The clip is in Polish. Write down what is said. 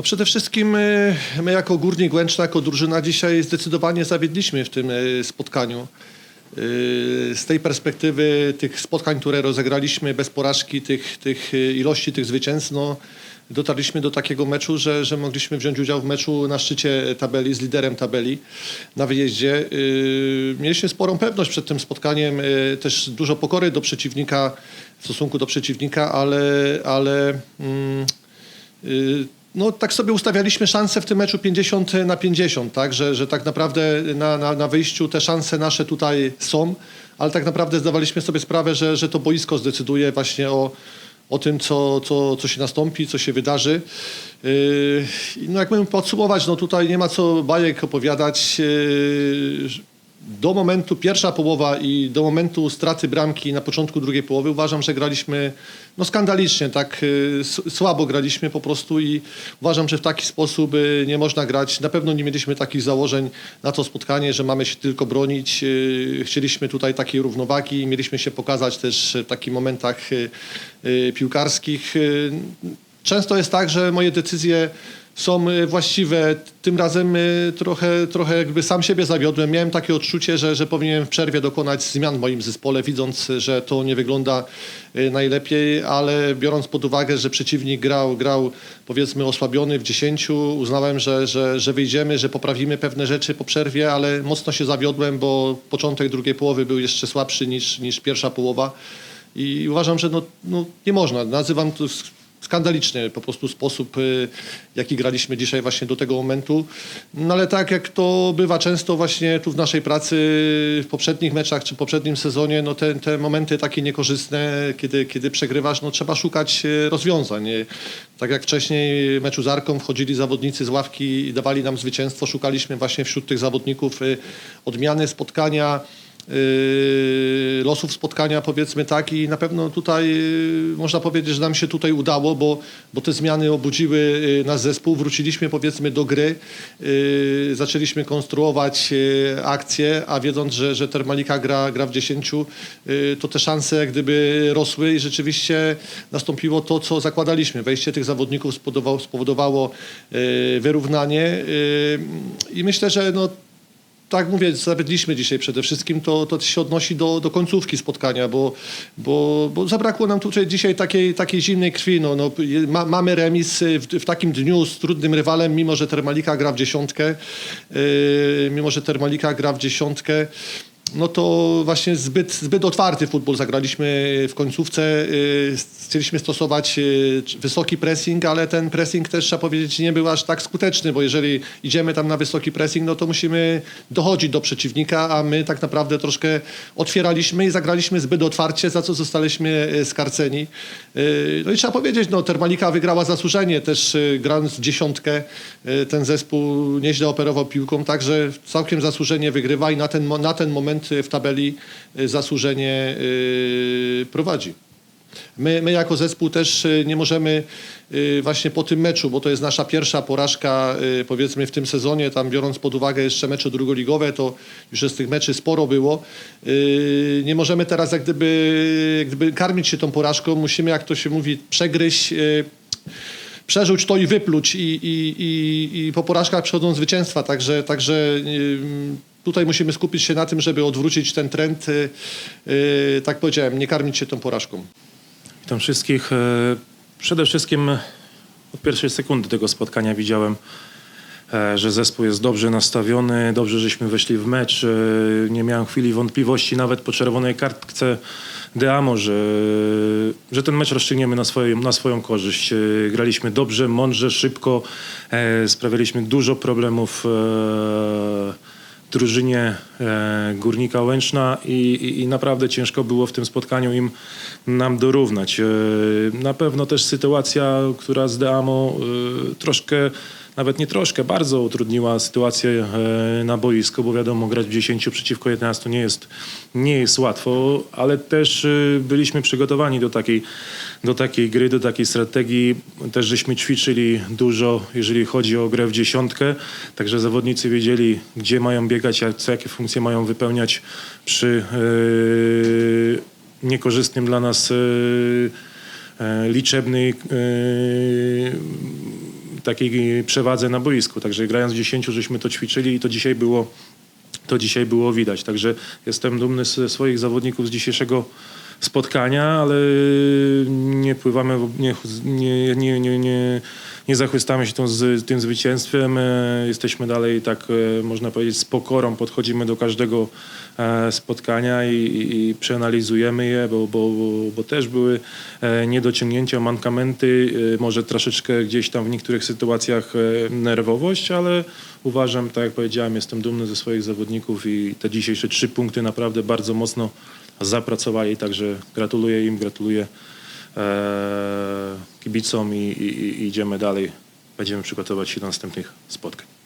No przede wszystkim y, my jako Górnik Łęczna, jako drużyna dzisiaj zdecydowanie zawiedliśmy w tym y, spotkaniu. Y, Z tej perspektywy tych spotkań, które rozegraliśmy bez porażki, tych, tych ilości tych zwycięstw, no, dotarliśmy do takiego meczu, że, że mogliśmy wziąć udział w meczu na szczycie tabeli, z liderem tabeli na wyjeździe. Mieliśmy sporą pewność przed tym spotkaniem, też dużo pokory do przeciwnika, w stosunku do przeciwnika, ale, ale mm, no, tak sobie ustawialiśmy szanse w tym meczu 50 na 50, tak? że, że tak naprawdę na, na, na wyjściu te szanse nasze tutaj są, ale tak naprawdę zdawaliśmy sobie sprawę, że, że to boisko zdecyduje właśnie o, o tym, co, co, co się nastąpi, co się wydarzy. Yy, no jak mamy podsumować, no tutaj nie ma co bajek opowiadać. Yy, do momentu pierwsza połowa i do momentu straty bramki na początku drugiej połowy uważam, że graliśmy no skandalicznie, tak y, słabo graliśmy po prostu i uważam, że w taki sposób y, nie można grać. Na pewno nie mieliśmy takich założeń na to spotkanie, że mamy się tylko bronić. Y, Chcieliśmy tutaj takiej równowagi, mieliśmy się pokazać też w takich momentach piłkarskich. Często jest tak, że moje decyzje są y, właściwe. Tym razem y, trochę, trochę jakby sam siebie zawiodłem. Miałem takie odczucie, że, że powinienem w przerwie dokonać zmian w moim zespole, widząc, że to nie wygląda y, najlepiej, ale biorąc pod uwagę, że przeciwnik grał, grał powiedzmy osłabiony w 10, uznałem, że, że, że wyjdziemy, że poprawimy pewne rzeczy po przerwie, ale mocno się zawiodłem, bo początek drugiej połowy był jeszcze słabszy niż, niż pierwsza połowa. I uważam, że no, no nie można. Nazywam to skandaliczny po prostu sposób, y, jaki graliśmy dzisiaj właśnie do tego momentu. No ale tak jak to bywa często właśnie tu w naszej pracy w poprzednich meczach czy poprzednim sezonie, no te, te momenty takie niekorzystne, kiedy, kiedy przegrywasz, no trzeba szukać y, rozwiązań. Y, Tak jak wcześniej w meczu z Arką wchodzili zawodnicy z ławki i dawali nam zwycięstwo, szukaliśmy właśnie wśród tych zawodników odmiany spotkania, losów spotkania, powiedzmy tak, i na pewno tutaj yy, można powiedzieć, że nam się tutaj udało, bo, bo te zmiany obudziły yy, nasz zespół, wróciliśmy powiedzmy do gry, yy, zaczęliśmy konstruować yy, akcje, a wiedząc, że, że Termalika gra, gra w 10, yy, to te szanse jak gdyby rosły i rzeczywiście nastąpiło to, co zakładaliśmy. Wejście tych zawodników spowodowało, spowodowało yy, wyrównanie yy, i myślę, że no, tak mówię, zawiedliśmy dzisiaj przede wszystkim, to, to się odnosi do, do końcówki spotkania, bo, bo, bo zabrakło nam tutaj dzisiaj takiej, takiej zimnej krwi. No, no, ma, mamy remis w, w takim dniu z trudnym rywalem, mimo że Termalika gra w dziesiątkę, yy, mimo że Termalika gra w dziesiątkę, no to właśnie zbyt, zbyt otwarty futbol zagraliśmy w końcówce. Yy, Chcieliśmy stosować yy, wysoki pressing, ale ten pressing też trzeba powiedzieć nie był aż tak skuteczny, bo jeżeli idziemy tam na wysoki pressing, no to musimy dochodzić do przeciwnika, a my tak naprawdę troszkę otwieraliśmy i zagraliśmy zbyt otwarcie, za co zostaliśmy yy, skarceni. No i trzeba powiedzieć, no Termalika wygrała zasłużenie też grając dziesiątkę. Ten zespół nieźle operował piłką, także całkiem zasłużenie wygrywa i na ten, na ten moment w tabeli yy, zasłużenie yy, prowadzi. My, my jako zespół też y, nie możemy y, właśnie po tym meczu, bo to jest nasza pierwsza porażka y, powiedzmy w tym sezonie, tam biorąc pod uwagę jeszcze mecze drugoligowe, to już z tych meczy sporo było. Y, Nie możemy teraz jak gdyby, jak gdyby karmić się tą porażką, musimy jak to się mówi przegryźć y, przeżyć to i wypluć i, i, i, i po porażkach przychodzą zwycięstwa, także, także tutaj musimy skupić się na tym, żeby odwrócić ten trend, y, y, tak powiedziałem, nie karmić się tą porażką. Witam wszystkich. E, Przede wszystkim od pierwszej sekundy tego spotkania widziałem, e, że zespół jest dobrze nastawiony, dobrze żeśmy weszli w mecz. E, Nie miałem chwili wątpliwości nawet po czerwonej kartce Deamo, że, że ten mecz rozstrzygniemy na swoją, na swoją korzyść. Graliśmy dobrze, mądrze, szybko, sprawialiśmy dużo problemów drużynie e, Górnika Łęczna i, i, i naprawdę ciężko było w tym spotkaniu im nam dorównać. E, na pewno też sytuacja, która z Deamo e, troszkę, nawet nie troszkę, bardzo utrudniła sytuację e, na boisku, bo wiadomo, grać w 10 przeciwko 11 nie jest, nie jest łatwo, ale też e, byliśmy przygotowani do takiej, do takiej gry, do takiej strategii. Też żeśmy ćwiczyli dużo, jeżeli chodzi o grę w dziesiątkę, także zawodnicy wiedzieli, gdzie mają biegać, co, jakie funkcje mają wypełniać przy e, niekorzystnym dla nas e, liczebnej takiej przewadze na boisku. Także grając w 10 żeśmy to ćwiczyli i to dzisiaj było, to dzisiaj było widać. Także jestem dumny ze swoich zawodników z dzisiejszego spotkania, ale nie pływamy, nie, nie, nie, nie, nie, nie zachwystamy się tą, z, tym zwycięstwem. E, Jesteśmy dalej, tak e, można powiedzieć, z pokorą podchodzimy do każdego e, spotkania i, i, przeanalizujemy je, bo, bo, bo, bo też były niedociągnięcia, mankamenty, może troszeczkę gdzieś tam w niektórych sytuacjach nerwowość, ale uważam, tak jak powiedziałem, jestem dumny ze swoich zawodników i te dzisiejsze trzy punkty naprawdę bardzo mocno zapracowali, także gratuluję im, gratuluję e, kibicom i, i, i idziemy dalej. Będziemy przygotować się do następnych spotkań.